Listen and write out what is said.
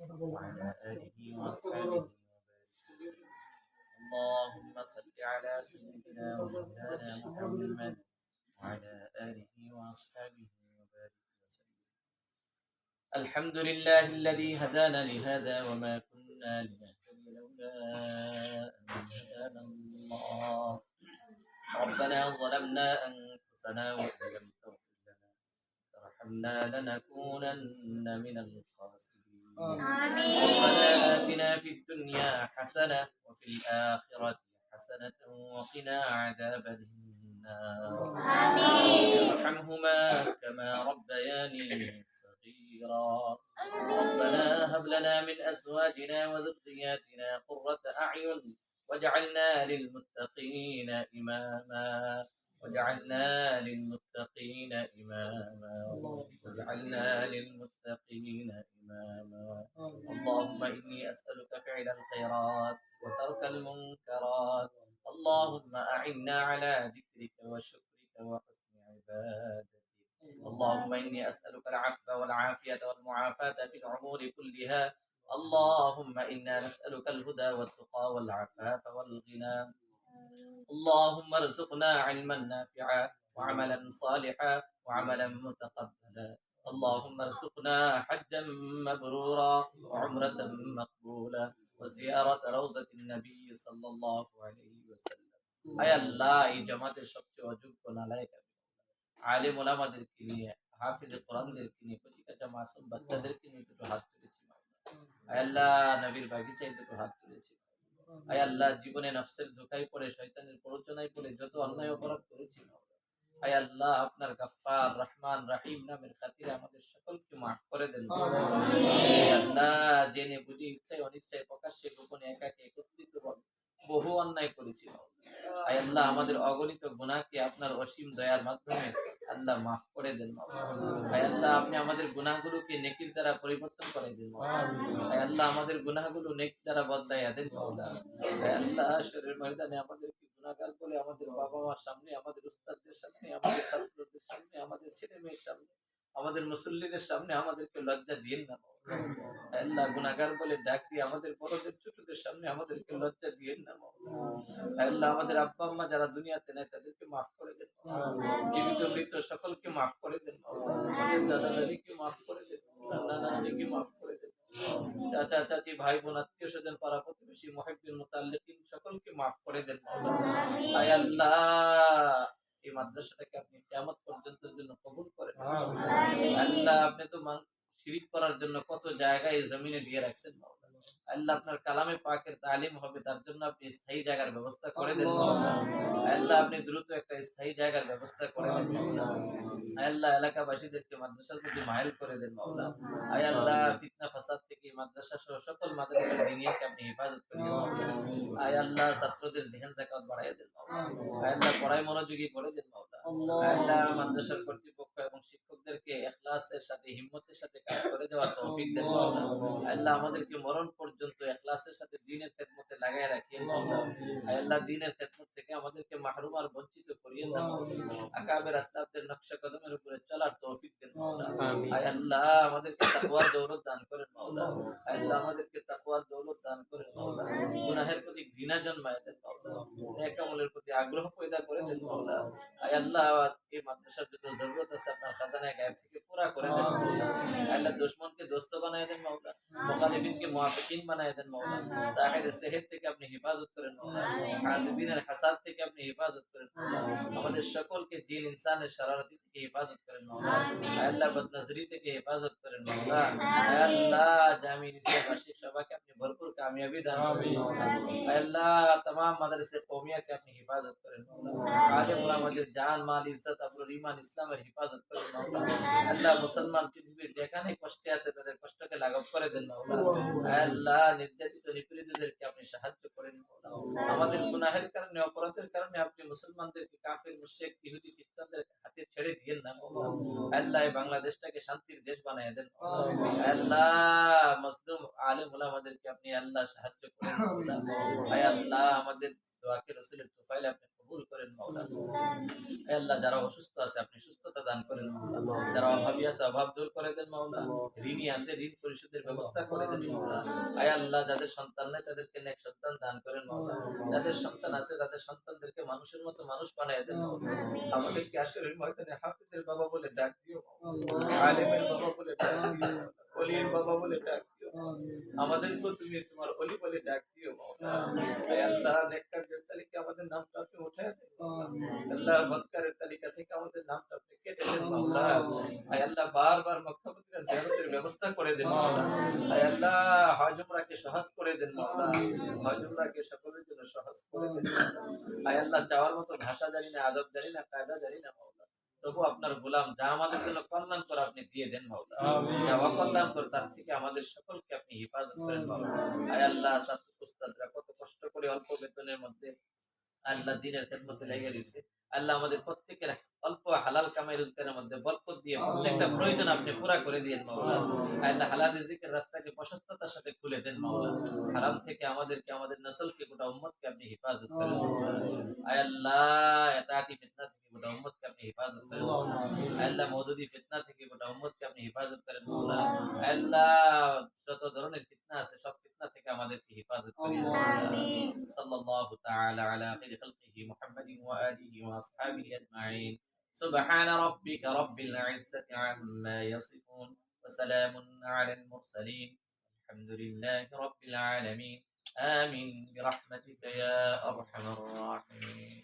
وعلى آله وأصحابه وبارك وسلم. اللهم صل على سيدنا ومولانا محمد وعلى آله وأصحابه وبارك وسلم. الحمد لله الذي هدانا لهذا وما كنا لنهتدي لولا أن هدانا الله. ربنا ظلمنا أنفسنا وإن لم تغفر لنا وترحمنا لنكونن من الخاسرين ربنا آتنا في الدنيا حسنة وفي الآخرة حسنة وقنا عذاب النار. ارحمهما كما ربياني صغيرا. ربنا هب لنا من أزواجنا وذرياتنا قرة أعين واجعلنا للمتقين إماما. واجعلنا للمتقين إماما. واجعلنا للمتقين إماما. اللهم إني أسألك فعل الخيرات وترك المنكرات. اللهم أعنا على ذكرك وشكرك وحسن عبادتك. اللهم إني أسألك العفو والعافية والمعافاة في الأمور كلها. اللهم إنا نسألك الهدى والتقى والعفاف والغنى. اللهم ارزقنا علما نافعا وعملا صالحا وعملا متقبلا اللهم ارزقنا حجا مبرورا وعمرة مقبولة وزيارة روضة النبي صلى الله عليه وسلم أي الله এই জামাতের সবচেয়ে অযোগ্য নালায়ক আমি। আলেম ওলামাদেরকে নিয়ে হাফিজ কোরআনদেরকে নিয়ে কচি কাঁচা মাসুম বাচ্চাদেরকে নিয়ে দুটো হাত তুলেছি আয় আল্লাহ নবীর বাগিচায় দুটো হাত তুলেছি আয় আল্লাহ, জীবনে নফসের ধোকায় পড়ে, শয়তানের প্ররোচনায় পড়ে, যত অন্যায় অপরাধ করেছি আয় আল্লাহ, আপনার রহমান রাহিম নামের খাতিরে আমাদের সকলকে মাফ করে দেন। আল্লাহ, জেনে বুঝে ইচ্ছায় অনিচ্ছায় প্রকাশ্যে গোপনে একাকে একত্রিত বহু অন্যায় করেছি আয় আল্লাহ, আমাদের অগণিত গুনাহকে আপনার অসীম দয়ার মাধ্যমে আল্লাহ মাফ করে দেন আয় আল্লাহ, আপনি আমাদের নেকির দ্বারা পরিবর্তন করে দেন আয় আল্লাহ, আমাদের নেক দ্বারা বদলাইয়া দেন আয় আল্লাহ, শরীর ময়দানে বলে আমাদের বাবা মার সামনে, আমাদের উস্তাদদের সামনে, আমাদের ছাত্রদের সামনে, আমাদের ছেলে মেয়ের সামনে, আমাদের মুসল্লিদের সামনে আমাদেরকে লজ্জা দিয়েন না আল্লাহ, গুনাহগার বলে ডাক দিয়ে আমাদের বড়দের, ছোটদের সামনে আমাদেরকে লজ্জা দিয়েন না আল্লাহ, আমাদের আব্বা আম্মা যারা দুনিয়াতে নেয় তাদেরকে মাফ করে দেন জীবিত মৃত সকলকে মাফ করে দেন। আমাদের দাদা দাদিকে মাফ করে দেন। নানা নানিকে মাফ করে দেন। চাচা চাচি ভাই বোন আত্মীয় স্বজন পাড়া প্রতিবেশী মহিবিন মুতাল্লিকিন সকলকে মাফ করে দেন। আয় আল্লাহ এই মাদ্রাসাটাকে আপনি কিয়ামত পর্যন্ত জন্য কবুল করেন। আল্লাহ আপনি তো শিরিক করার জন্য কত জায়গায় জমিনে দিয়ে রাখছেন মাওলা। আল্লাহ আপনার কালামে পাকের তালিম হবে তার জন্য আপনি স্থায়ী জায়গার ব্যবস্থা করে দেন। আল্লাহ। আপনি দ্রুত একটা স্থায়ী জায়গার ব্যবস্থা করে দেন আল্লাহ এলাকাবাসীদেরকে মাদ্রাসার প্রতি মাইল করে দেন মাওলা। আয় আল্লাহ ফিতনা ফাসাদ থেকে মাদ্রাসা সহ সকল মাদ্রাসা দিনিয়াকে আপনি হেফাজত করিয়ে মাওলা। আয় আল্লাহ ছাত্রদের জেহেন জাকাত বাড়াইয়া দেন মাওলা। আয় আল্লাহ পড়ায় মনোযোগী করে দেন মাওলা। আয় আল্লাহ মাদ্রাসার কর্তৃপক্ষ এবং শিক্ষকদেরকে এখলাসের সাথে হিম্মতের সাথে কাজ করে দেওয়ার তৌফিক দেন। আল্লাহ। আমাদেরকে মরণ পর্যন্ত এখলাসের সাথে দিনের খেদমতে লাগায় রাখিয়ে আল্লাহ। দিনের খেদমত থেকে আমাদেরকে মাহরুম আর বঞ্চিত করিয়ে দেন আকাবের আস্তাবদের নকশা কদমের উপরে চলার তৌফিক দেন আল্লাহ আমাদেরকে তাকওয়ার দৌলত দান করেন মাওলা। আল্লাহ আমাদেরকে তাকওয়ার দৌলত দান করেন মাওলা। গুনাহের প্রতি ঘৃণা জন্মায় দেন আমলের প্রতি আগ্রহ পয়দা করে দেন মাওলা। আয় আল্লাহ, এই মাদ্রাসার যত জরুরত আছে আপনার খাজানায় গায়েব থেকে পুরা করে দেন আল্লাহ, দুশমনকে দোস্ত বানায় দেন মাওলা। মুখালিফিনকে মুআফিকিন বানায় দেন মাওলা। সাহিরের সেহের থেকে আপনি হেফাজত করেন মাওলা। হাসিদিনের হাসাদ থেকে আপনি হেফাজত করেন আমাদের সকলকে দিন ইনসানের শারারতি থেকে হেফাজত করেন মাওলা। আল্লাহ বদনজরি থেকে হেফাজত করেন মাওলা। আল্লাহ জামি নিসিয়া বার্ষিক সভাকে আপনি ভরপুর কামিয়াবি দান করেন মাওলা আয় আল্লাহ तमाम মাদ্রাসা কওমিয়া কে আপনি হেফাজত করেন মাওলা আলেম ওলামাদের জান মাল ইজ্জত আবরুল ঈমান ইসলামের হেফাজত করেন মাওলা আল্লাহ মুসলমান পৃথিবীর যেখানে কষ্টে আছে তাদের কষ্টকে লাঘব করে দেন মাওলা আয় আল্লাহ নির্যাতিত নিপীড়িতদেরকে আপনি সাহায্য করেন মাওলা আমাদের গুনাহের কারণে অপরাধের কারণে আপনি মুসলমানদেরকে কাফের মুশরিক ইহুদি খ্রিস্টানদের হাতে ছেড়ে দিয়েন না মাওলা আল্লাহ এই বাংলাদেশটাকে শান্তির দেশ বানায় দেন আল্লাহ মজলুম আলেম ওলামাদেরকে আপনি আল্লাহ সাহায্য করেন। আয় আল্লাহ আমাদের দোয়াকে রসুলের তোফাইলে আপনি কবুল করেন মাওলা হে আল্লাহ যারা অসুস্থ আছে আপনি সুস্থতা দান করেন মাওলা যারা অভাবী আছে অভাব দূর করে দেন মাওলা ঋণী আছে ঋণ পরিশোধের ব্যবস্থা করে দেন মাওলা আল্লাহ যাদের সন্তান নেই তাদেরকে নেক সন্তান দান করেন মাওলা যাদের সন্তান আছে তাদের সন্তানদেরকে মানুষের মতো মানুষ বানায় দেন মাওলা আমাদেরকে আসরের ময়দানে হাফিজের বাবা বলে ডাক দিও মাওলা আলেমের বাবা বলে ডাক দিও অলির বাবা বলে ডাক দিও। আমাদেরকেও তুমি তোমার অলি বলে ডাক দিও আল্লাহ তালিকা আমাদের নামটা আপনি আল্লাহ বদকারের তালিকা থেকে আমাদের নামটা আপনি কেটে দেন মাওলা। আয় আল্লাহ বারবার মক্কা জিয়ারতের ব্যবস্থা করে দেন মাওলা। আয় আল্লাহ হজ উমরাকে সহজ করে দেন মাওলা। হজ উমরাকে সকলের জন্য সহজ করে দেন। আয় আল্লাহ চাওয়ার মতো ভাষা জানি না আদব জানি না কায়দা জানি না মাওলা। তবু আপনার গোলাম যা আমাদের জন্য কল্যাণ করে আপনি দিয়ে দেন মাওলা। যা তার থেকে আমাদের সকলকে আপনি হেফাজত করেন মাওলা। আয় আল্লাহ ছাত্র উস্তাদরা কত কষ্ট করে অল্প বেতনের মধ্যে আল্লাহ দিনের খেদমতে লেগে দিয়েছে। আল্লাহ আমাদের প্রত্যেকের অল্প হালাল কামাই রোজগারের মধ্যে বরকত দিয়ে প্রত্যেকটা প্রয়োজন আপনি পুরা করে দিয়েন মাওলা। আল্লাহ হালাল রিজিকের রাস্তাকে প্রশস্ততার সাথে খুলে দেন মাওলা। হারাম থেকে আমাদেরকে আমাদের নসলকে গোটা উম্মতকে আপনি হেফাজত করেন আয় আল্লাহ এটাকি ফিতনা থেকে গোটা উম্মতকে আপনি হেফাজত করেন আল্লাহ মওদুদি ফিতনা থেকে গোটা উম্মতকে আপনি হেফাজত করেন মাওলা। আল্লাহ যত ধরনের ফিতনা আছে সব ফিতনা থেকে আমাদেরকে হেফাজত করেন সাল্লাল্লাহু তাআলা আলা খাইরি খালকিহি মুহাম্মাদিন ওয়া আলিহি ওয়া আসহাবিহি আজমাইন। سبحان ربك رب العزة عما يصفون وسلام على المرسلين. الحمد لله رب العالمين. آمين برحمتك يا أرحم الراحمين.